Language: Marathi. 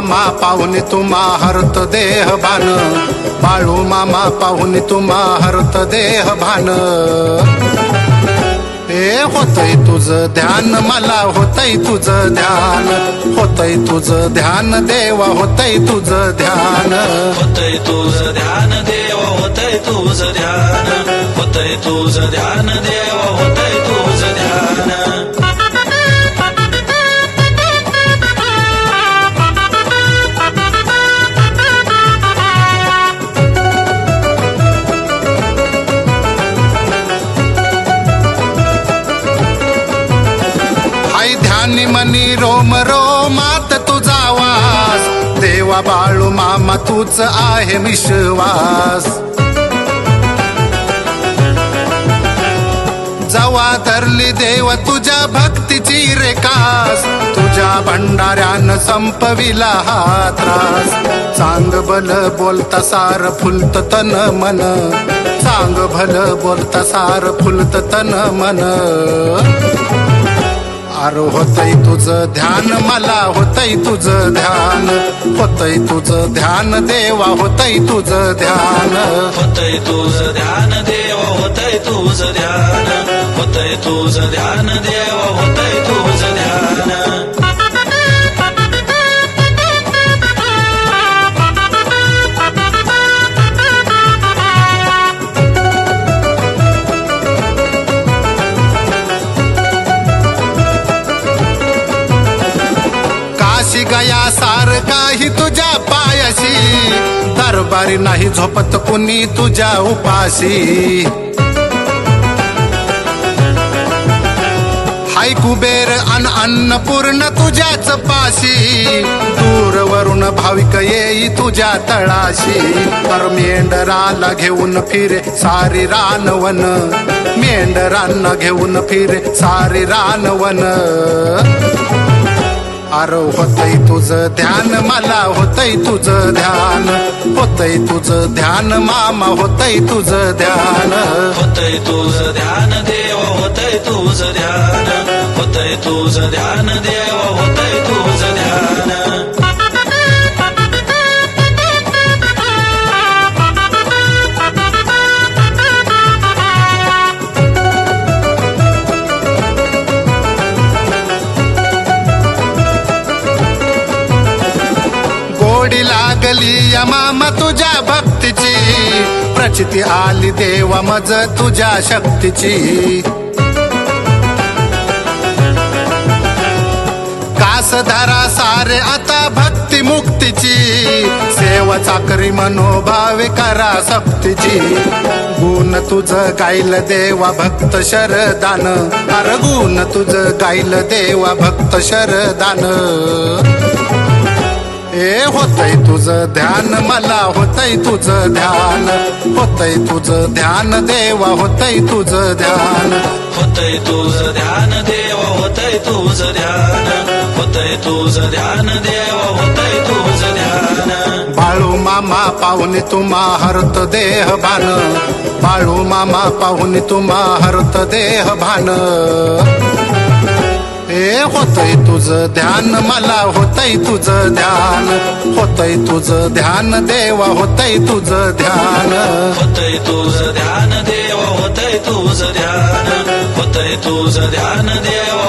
मामा पाहुणे तुम्हा हरत देह भान. बाळू मामा पाहुणे तुम्हा हरत देह भान. हे होतय तुझं ध्यान मला होतय तुझं ध्यान. होतय तुझं ध्यान देवा होतय तुझं ध्यान. होतय तुझं ध्यान देवा होतय तुझं ध्यान. होतय तुझं ध्यान देवा आणि मनी रोम रोमात तुझा वास. देवा बाळू मामा तूच आहे विश्वास जवा धरली देव तुझ्या भक्तीची रेखास. तुझ्या भंडाऱ्यानं संपविला हा त्रास. चांग भल बोलता सार फुलत तन मन. चांग भल बोलता सार फुलत तन मन. अरे होतय तुझं ध्यान मला होतय तुझं ध्यान. होतय तुझं ध्यान देवा होतय तुझं ध्यान. होतय तुझं ध्यान देवा होतय तुझं ध्यान. होतय तुझं ध्यान देवा होतय तुझं गया सार काही तुझ्या पायाशी. दरबारी नाही झोपत कुणी तुझ्या उपाशी. हाय कुबेर अन अन्नपूर्ण तुझ्याच पाशी. दूरवरून भाविक येई तुझ्या तळाशी. तर मेंढराला घेऊन फिरे सारी रानवन. मेंढरांना घेऊन फिरे सारी रानवन. अरे होतय तुझं ध्यान मला होतय तुझं ध्यान. होतय तुझं ध्यान मामा होतय तुझं ध्यान. होतय तुझं ध्यान देव होतय तुझं ध्यान. होतय तुझं ध्यान देव होतय तुझं गोडी लागली या मामा तुझ्या भक्तीची. प्रचिती आली देवा मज तुझ्या शक्तीची. कास धरा सारे आता भक्ती मुक्तीची. सेवा चाकरी मनोभावे करा सक्तीची. गुण तुझ गाईल देवा भक्त शरदान. अर गुण तुझ गाईल देवा भक्त शरदान. ए होतय तुझं ध्यान मला होतय तुझं ध्यान. होतय तुझं ध्यान देवा होतय तुझं ध्यान. होतय तुझं ध्यान देवा होतय तुझं ध्यान. होतय तुझं ध्यान देवा होतय तुझं ध्यान. बाळू मामा पाहुणे तुम्हा हरत देह भान. बाळू मामा पाहुणे तुम्हा हरत देह भान. ए होतय तुझं ध्यान. मला होतय तुझं ध्यान. होतय तुझं ध्यान देवा होतय तुझं ध्यान. होतय तुझं ध्यान देवा होतय तुझं ध्यान. होतय तुझं ध्यान देवा